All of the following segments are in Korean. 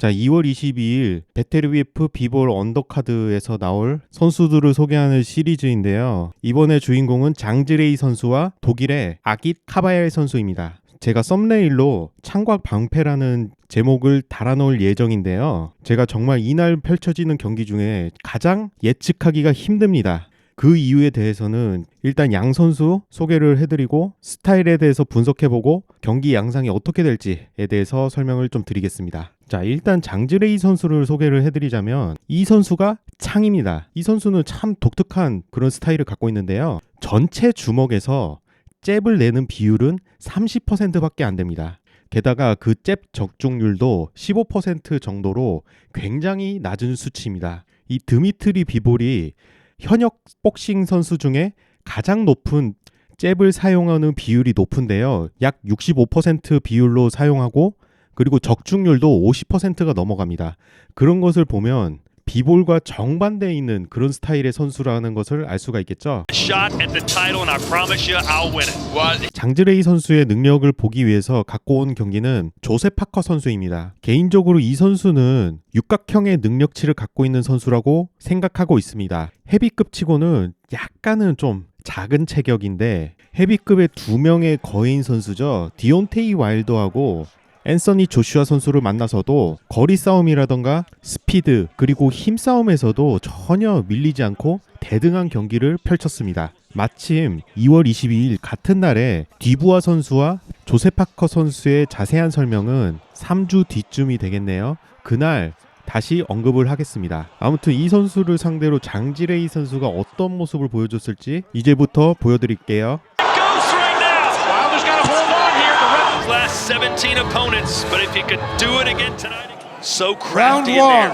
자, 2월 22일 베테르위프 비볼 언더카드에서 나올 선수들을 소개하는 시리즈인데요. 이번에 주인공은 장즈레이 선수와 독일의 아깃 카바엘 선수입니다. 제가 썸네일로 창곽 방패라는 제목을 달아놓을 예정인데요. 제가 정말 이날 펼쳐지는 경기 중에 가장 예측하기가 힘듭니다. 그 이유에 대해서는 일단 양 선수 소개를 해드리고 스타일에 대해서 분석해보고 경기 양상이 어떻게 될지에 대해서 설명을 좀 드리겠습니다. 자, 일단 장즈레이 선수를 소개를 해드리자면 이 선수가 창입니다. 이 선수는 참 독특한 그런 스타일을 갖고 있는데요. 전체 주먹에서 잽을 내는 비율은 30%밖에 안 됩니다. 게다가 그 잽 적중률도 15% 정도로 굉장히 낮은 수치입니다. 이 드미트리 비볼이 현역 복싱 선수 중에 가장 높은 잽을 사용하는 비율이 높은데요. 약 65% 비율로 사용하고 그리고 적중률도 50%가 넘어갑니다. 그런 것을 보면 비볼과 정반대에 있는 그런 스타일의 선수라는 것을 알 수가 있겠죠. shot at the title, and I promise you, I'll win it. Well, 장즈레이 선수의 능력을 보기 위해서 갖고 온 경기는 조셉 파커 선수입니다. 개인적으로 이 선수는 육각형의 능력치를 갖고 있는 선수라고 생각하고 있습니다. 헤비급 치고는 약간은 좀 작은 체격인데 헤비급의 두 명의 거인 선수죠. 디온테이 와일드하고 앤서니 조슈아 선수를 만나서도 거리 싸움이라던가 스피드 그리고 힘 싸움에서도 전혀 밀리지 않고 대등한 경기를 펼쳤습니다. 마침 2월 22일 같은 날에 디부아 선수와 조세 파커 선수의 자세한 설명은 3주 뒤쯤이 되겠네요. 그날 다시 언급을 하겠습니다. 아무튼 이 선수를 상대로 장지레이 선수가 어떤 모습을 보여줬을지 이제부터 보여드릴게요. goes right now. Wilder's got to hold on here. The ref last 17 opponents, but if he could do it again tonight, so crafty in there.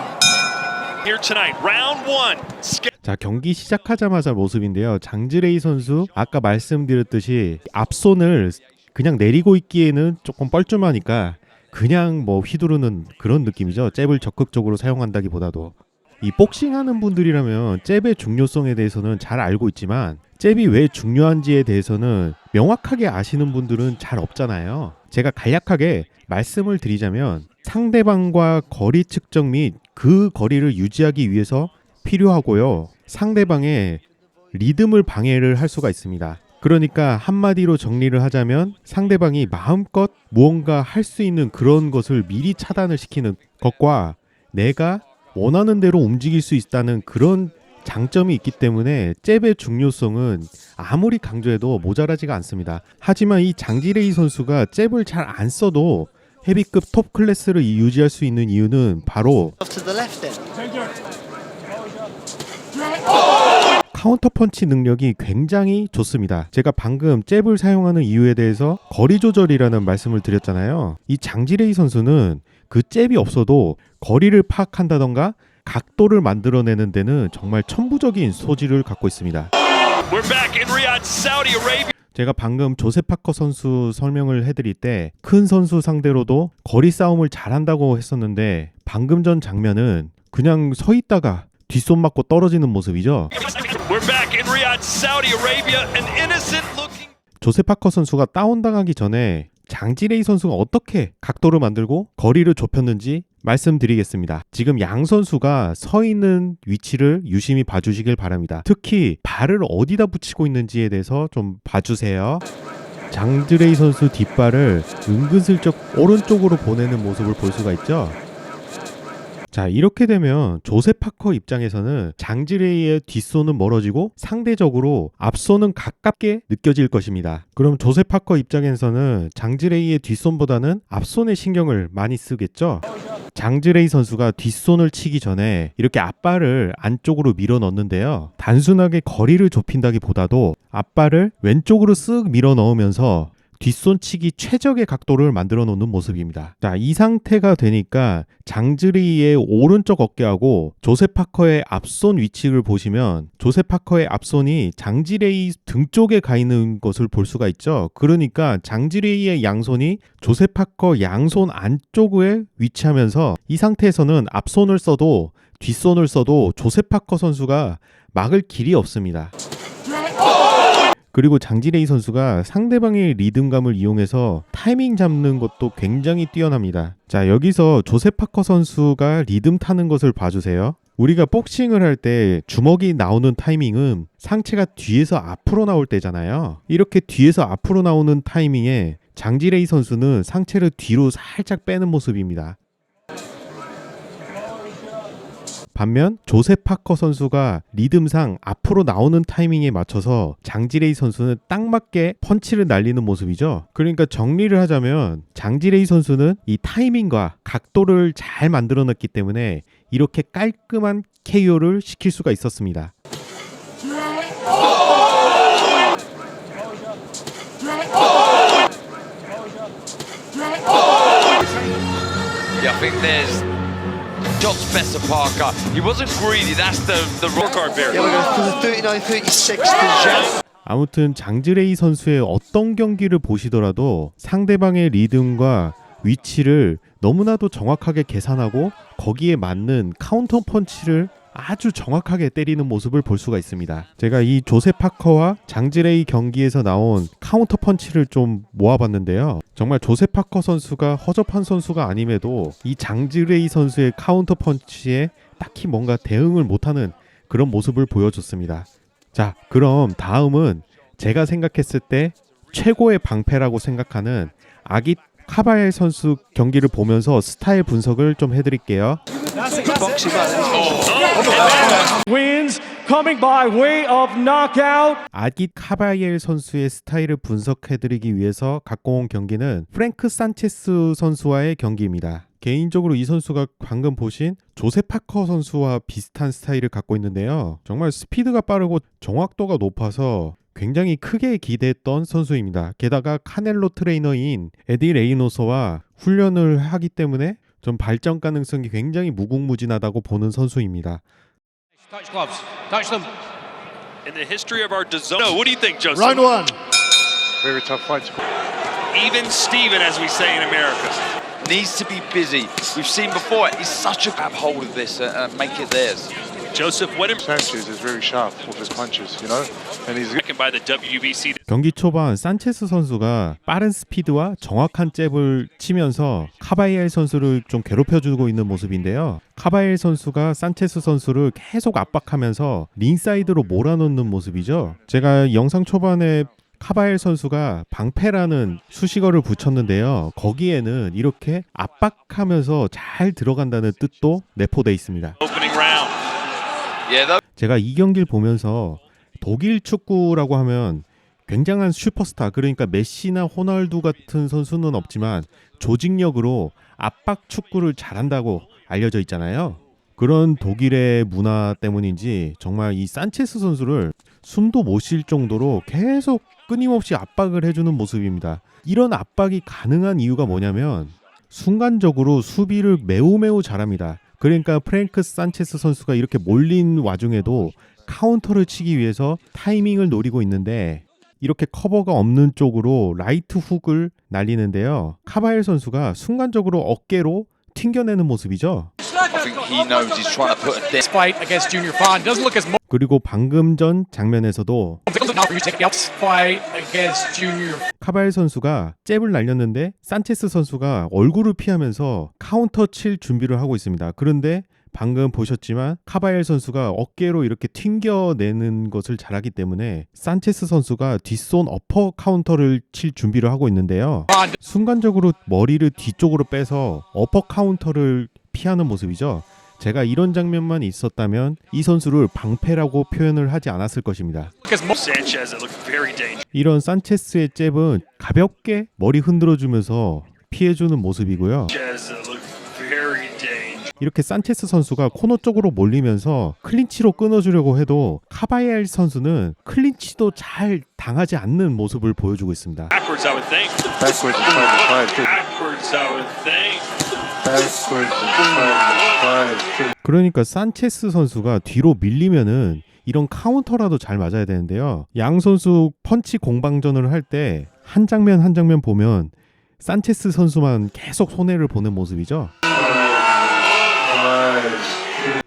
Here tonight, round one. 자 경기 시작하자마자 모습인데요. 장지레이 선수 아까 말씀드렸듯이 앞손을 그냥 내리고 있기에는 조금 뻘쭘하니까 그냥 뭐 휘두르는 그런 느낌이죠. 잽을 적극적으로 사용한다기보다도 이 복싱하는 분들이라면 잽의 중요성에 대해서는 잘 알고 있지만 잽이 왜 중요한지에 대해서는 명확하게 아시는 분들은 잘 없잖아요. 제가 간략하게 말씀을 드리자면 상대방과 거리 측정 및 그 거리를 유지하기 위해서 필요하고요. 상대방의 리듬을 방해를 할 수가 있습니다. 그러니까 한마디로 정리를 하자면 상대방이 마음껏 무언가 할 수 있는 그런 것을 미리 차단을 시키는 것과 내가 원하는 대로 움직일 수 있다는 그런 장점이 있기 때문에 잽의 중요성은 아무리 강조해도 모자라지가 않습니다. 하지만 이 장지레이 선수가 잽을 잘 안 써도 헤비급 톱 클래스를 유지할 수 있는 이유는 바로. 카운터 펀치 능력이 굉장히 좋습니다. 제가 방금 잽을 사용하는 이유에 대해서 거리 조절이라는 말씀을 드렸잖아요. 이 장지레이 선수는 그 잽이 없어도 거리를 파악한다던가 각도를 만들어내는 데는 정말 천부적인 소질을 갖고 있습니다. We're back in Riyadh, Saudi Arabia. 제가 방금 조셉 파커 선수 설명을 해드릴 때 큰 선수 상대로도 거리 싸움을 잘한다고 했었는데 방금 전 장면은 그냥 서 있다가 뒷손 맞고 떨어지는 모습이죠. We're back in Riyadh, Saudi Arabia. An innocent looking. 조셉 파커 선수가 다운당하기 전에 장지레이 선수가 어떻게 각도를 만들고 거리를 좁혔는지 말씀드리겠습니다. 지금 양 선수가 서 있는 위치를 유심히 봐주시길 바랍니다. 특히 발을 어디다 붙이고 있는지에 대해서 좀 봐주세요. 장지레이 선수 뒷발을 은근슬쩍 오른쪽으로 보내는 모습을 볼 수가 있죠. 자 이렇게 되면 조셉 파커 입장에서는 장지레이의 뒷손은 멀어지고 상대적으로 앞손은 가깝게 느껴질 것입니다. 그럼 조셉 파커 입장에서는 장지레이의 뒷손보다는 앞손에 신경을 많이 쓰겠죠. 장지레이 선수가 뒷손을 치기 전에 이렇게 앞발을 안쪽으로 밀어 넣는데요. 단순하게 거리를 좁힌다기보다도 앞발을 왼쪽으로 쓱 밀어 넣으면서 뒷손치기 최적의 각도를 만들어 놓는 모습입니다. 자, 이 상태가 되니까 장즈리의 오른쪽 어깨하고 조셉 파커의 앞손 위치를 보시면 조셉 파커의 앞손이 장지레이 등 쪽에 가 있는 것을 볼 수가 있죠. 그러니까 장지레이의 양손이 조셉 파커 양손 안쪽에 위치하면서 이 상태에서는 앞손을 써도 뒷손을 써도 조셉 파커 선수가 막을 길이 없습니다. 그리고 장지레이 선수가 상대방의 리듬감을 이용해서 타이밍 잡는 것도 굉장히 뛰어납니다. 자, 여기서 조셉 파커 선수가 리듬 타는 것을 봐주세요. 우리가 복싱을 할 때 주먹이 나오는 타이밍은 상체가 뒤에서 앞으로 나올 때잖아요. 이렇게 뒤에서 앞으로 나오는 타이밍에 장지레이 선수는 상체를 뒤로 살짝 빼는 모습입니다. 반면 조셉 파커 선수가 리듬상 앞으로 나오는 타이밍에 맞춰서 장지레이 선수는 딱 맞게 펀치를 날리는 모습이죠. 그러니까 정리를 하자면 장지레이 선수는 이 타이밍과 각도를 잘 만들어 놨기 때문에 이렇게 깔끔한 KO를 시킬 수가 있었습니다. John Spencer Parker. He wasn't greedy. That's the the Scorecard bear. Yeah, we're going for the 39-36 to. 아무튼 장즈레이 선수의 어떤 경기를 보시더라도 상대방의 리듬과 위치를 너무나도 정확하게 계산하고 거기에 맞는 카운터 펀치를 아주 정확하게 때리는 모습을 볼 수가 있습니다. 제가 이 조셉 파커와 장즈레이 경기에서 나온 카운터 펀치를 좀 모아봤는데요. 정말 조셉 파커 선수가 허접한 선수가 아님에도 이 장즈레이 선수의 카운터 펀치에 딱히 뭔가 대응을 못하는 그런 모습을 보여줬습니다. 자, 그럼 다음은 제가 생각했을 때 최고의 방패라고 생각하는 아깃 카바엘 선수 경기를 보면서 스타일 분석을 좀 해드릴게요. 아깃 카바엘 선수의 스타일을 분석해드리기 위해서 갖고 온 경기는 프랭크 산체스 선수와의 경기입니다. 개인적으로 이 선수가 방금 보신 조셉 파커 선수와 비슷한 스타일을 갖고 있는데요. 정말 스피드가 빠르고 정확도가 높아서 굉장히 크게 기대했던 선수입니다. 게다가 카넬로 트레이너인 에디 레이노서와 훈련을 하기 때문에 좀 발전 가능성이 굉장히 무궁무진하다고 보는 선수입니다. Touch gloves. Touch them. In the history of our DAZN. No, what do you think, Joseph? Round one. Very tough fight. Even Steven, as we say in America. needs to be busy. We've seen before. He's such a grab hold of this and uh, make it theirs. Joseph, what Sanchez is very sharp with his punches, you know, and he's impressed by the WBC 경기 초반 산체스 선수가 빠른 스피드와 정확한 잽을 치면서 카바이엘 선수를 좀 괴롭혀주고 있는 모습인데요. 카바이엘 선수가 산체스 선수를 계속 압박하면서 링사이드로 몰아넣는 모습이죠. 제가 영상 초반에 카바엘 선수가 방패라는 수식어를 붙였는데요. 거기에는 이렇게 압박하면서 잘 들어간다는 뜻도 내포돼 있습니다. opening round. Yeah, though. 제가 이 경기를 보면서 독일 축구라고 하면 굉장한 슈퍼스타 그러니까 메시나 호날두 같은 선수는 없지만 조직력으로 압박 축구를 잘한다고 알려져 있잖아요. 그런 독일의 문화 때문인지 정말 이 산체스 선수를 숨도 못 쉴 정도로 계속 끊임없이 압박을 해주는 모습입니다. 이런 압박이 가능한 이유가 뭐냐면 순간적으로 수비를 매우 매우 잘합니다. 그러니까 프랭크 산체스 선수가 이렇게 몰린 와중에도 카운터를 치기 위해서 타이밍을 노리고 있는데 이렇게 커버가 없는 쪽으로 라이트 훅을 날리는데요. 카바엘 선수가 순간적으로 어깨로 튕겨내는 모습이죠. I think he knows he's trying to put a dent. Fight against Junior Fon doesn't look as 그리고 방금 전 장면에서도. 카바엘 선수가 잽을 날렸는데 산체스 선수가 얼굴을 피하면서 카운터 칠 준비를 하고 있습니다. 그런데 방금 보셨지만 카바엘 선수가 어깨로 이렇게 튕겨내는 것을 잘하기 때문에 산체스 선수가 뒷손 어퍼 카운터를 칠 준비를 하고 있는데요. 순간적으로 머리를 뒤쪽으로 빼서 어퍼 카운터를 피하는 모습이죠. 제가 이런 장면만 있었다면 이 선수를 방패라고 표현을 하지 않았을 것입니다. 이런 산체스의 잽은 가볍게 머리 흔들어 주면서 피해 주는 모습이고요. 이렇게 산체스 선수가 코너 쪽으로 몰리면서 클린치로 끊어주려고 해도 카바이엘 선수는 클린치도 잘 당하지 않는 모습을 보여주고 있습니다. 그러니까 산체스 선수가 뒤로 밀리면은 이런 카운터라도 잘 맞아야 되는데요. 양 선수 펀치 공방전을 할 때 한 장면 한 장면 보면 산체스 선수만 계속 손해를 보는 모습이죠.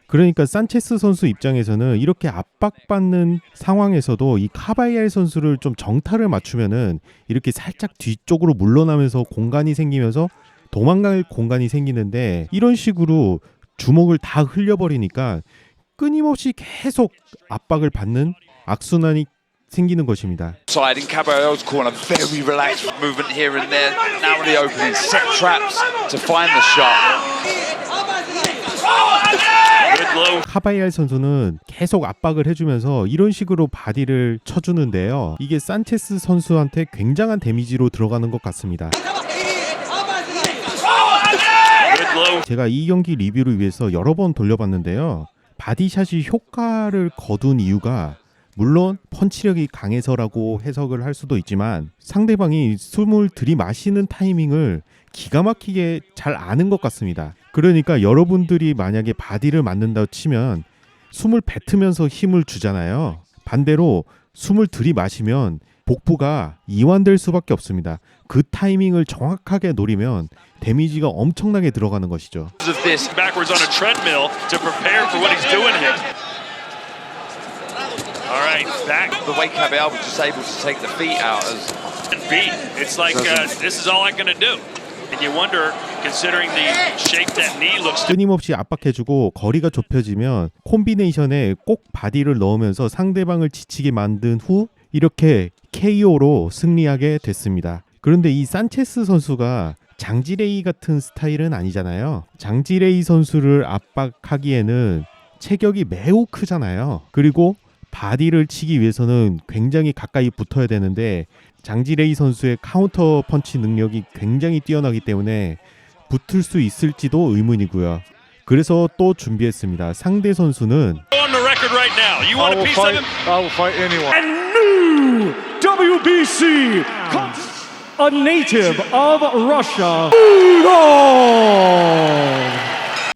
그러니까 산체스 선수 입장에서는 이렇게 압박받는 상황에서도 이 카바이알 선수를 좀 정타를 맞추면은 이렇게 살짝 뒤쪽으로 물러나면서 공간이 생기면서 도망갈 공간이 생기는데 이런 식으로 주먹을 다 흘려버리니까 끊임없이 계속 압박을 받는 악순환이 생기는 것입니다. Side in Caballero's corner, very relaxed movement here and there. Now the opening, set traps to find the shot. 카바이알 선수는 계속 압박을 해주면서 이런 식으로 바디를 쳐주는데요. 이게 산체스 선수한테 굉장한 데미지로 들어가는 것 같습니다. 제가 이 경기 리뷰를 위해서 여러 번 돌려봤는데요. 바디샷이 효과를 거둔 이유가 물론 펀치력이 강해서라고 해석을 할 수도 있지만 상대방이 숨을 들이마시는 타이밍을 기가 막히게 잘 아는 것 같습니다. 그러니까 여러분들이 만약에 바디를 맞는다 치면 숨을 뱉으면서 힘을 주잖아요. 반대로 숨을 들이마시면 복부가 이완될 수밖에 없습니다. 그 타이밍을 정확하게 노리면 데미지가 엄청나게 들어가는 것이죠. Because of this, backwards on a treadmill to prepare for what he's doing here. All right, back the way Caballero was just able to take the feet out as and beat. It's like uh, this is all I'm going to do. 끊임없이 압박해주고 거리가 좁혀지면 콤비네이션에 꼭 바디를 넣으면서 상대방을 지치게 만든 후 이렇게 KO로 승리하게 됐습니다. 그런데 이 산체스 선수가 장지레이 같은 스타일은 아니잖아요. 장지레이 선수를 압박하기에는 체격이 매우 크잖아요. 그리고 바디를 치기 위해서는 굉장히 가까이 붙어야 되는데 장지레이 선수의 카운터 펀치 능력이 굉장히 뛰어나기 때문에 붙을 수 있을지도 의문이고요. 그래서 또 준비했습니다. 상대 선수는 on the record right now. You want a piece of him? I will fight anyone. And new WBC a native of Russia.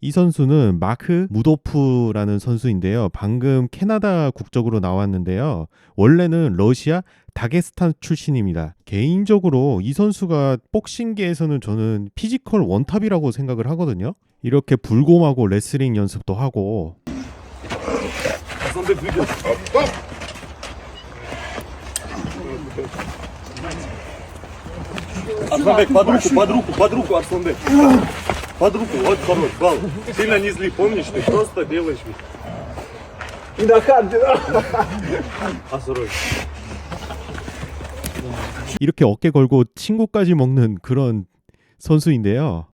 이 선수는 마크 무도프라는 선수인데요. 방금 캐나다 국적으로 나왔는데요. 원래는 러시아 다게스탄 출신입니다. 개인적으로 이 선수가 복싱계에서는 저는 피지컬 원탑이라고 생각을 하거든요. 이렇게 불곰하고 레슬링 연습도 하고 Арсланбек, под руку, под руку, под руку, Арсланбек. Под руку, вот хорош, бал. Сильно не зли, помнишь, ты просто делаешь вид. Осторожно. 이렇게 어깨 걸고 친구까지 먹는 그런 선수인데요.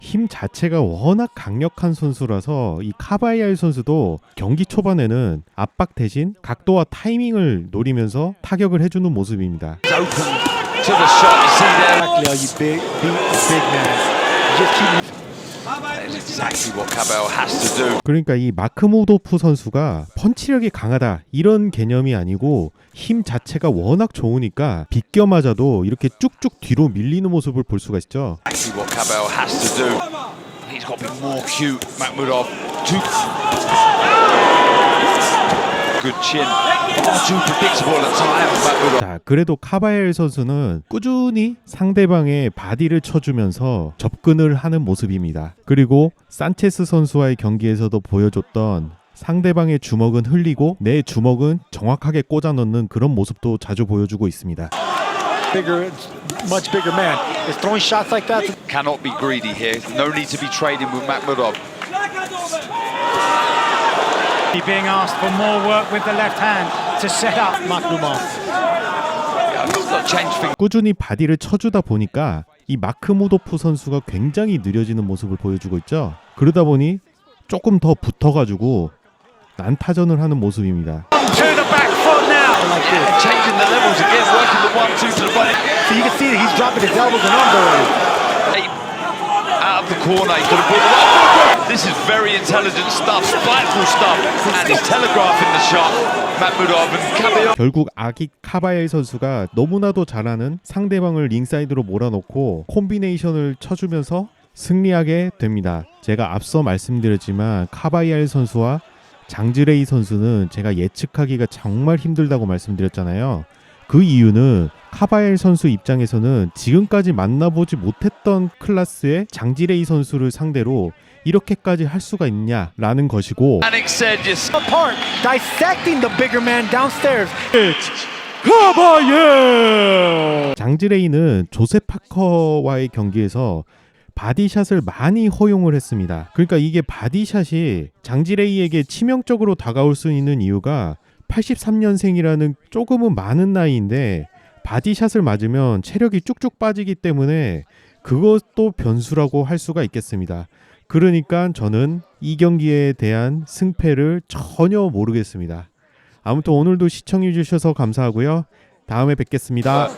힘 자체가 워낙 강력한 선수라서 이 카바이알 선수도 경기 초반에는 압박 대신 각도와 타이밍을 노리면서 타격을 해주는 모습입니다. To the shot. You see there. Exactly how you beat, beat the big man. You just keep That is exactly what Caballero has to do. 그러니까 이 마크 모도프 선수가 펀치력이 강하다 이런 개념이 아니고 힘 자체가 워낙 좋으니까 비껴 맞아도 이렇게 쭉쭉 뒤로 밀리는 모습을 볼 수가 있죠. Exactly what Caballero has to do. He's got to be more cute. Makhmudov, too good chin. 자, 그래도 카바엘 선수는 꾸준히 상대방의 바디를 쳐주면서 접근을 하는 모습입니다. 그리고 산체스 선수와의 경기에서도 보여줬던 상대방의 주먹은 흘리고 내 주먹은 정확하게 꽂아 넣는 그런 모습도 자주 보여주고 있습니다. bigger, much bigger man. Is throwing shots like that. Cannot be greedy here. No need to be trading with Makhmudov. being asked for more work with the left hand to set up things. 꾸준히 바디를 쳐주다 보니까 이 마크 모도프 선수가 굉장히 느려지는 모습을 보여주고 있죠. 그러다 보니 조금 더 붙어가지고 난타전을 하는 모습입니다. This is very intelligent stuff, spiteful stuff, and he's telegraphing the shot. 결국 아기 카바엘 선수가 너무나도 잘하는 상대방을 링사이드로 몰아넣고 콤비네이션을 쳐주면서 승리하게 됩니다. 제가 앞서 말씀드렸지만 카바이알 선수와 장즈레이 선수는 제가 예측하기가 정말 힘들다고 말씀드렸잖아요. 그 이유는 카바엘 선수 입장에서는 지금까지 만나보지 못했던 클래스의 장지레이 선수를 상대로 이렇게까지 할 수가 있냐라는 것이고! 장지레이는 조셉 파커와의 경기에서 바디샷을 많이 허용을 했습니다. 그러니까 이게 바디샷이 장지레이에게 치명적으로 다가올 수 있는 이유가 83년생이라는 조금은 많은 나이인데 바디샷을 맞으면 체력이 쭉쭉 빠지기 때문에 그것도 변수라고 할 수가 있겠습니다. 그러니까 저는 이 경기에 대한 승패를 전혀 모르겠습니다. 아무튼 오늘도 시청해 주셔서 감사하고요. 다음에 뵙겠습니다.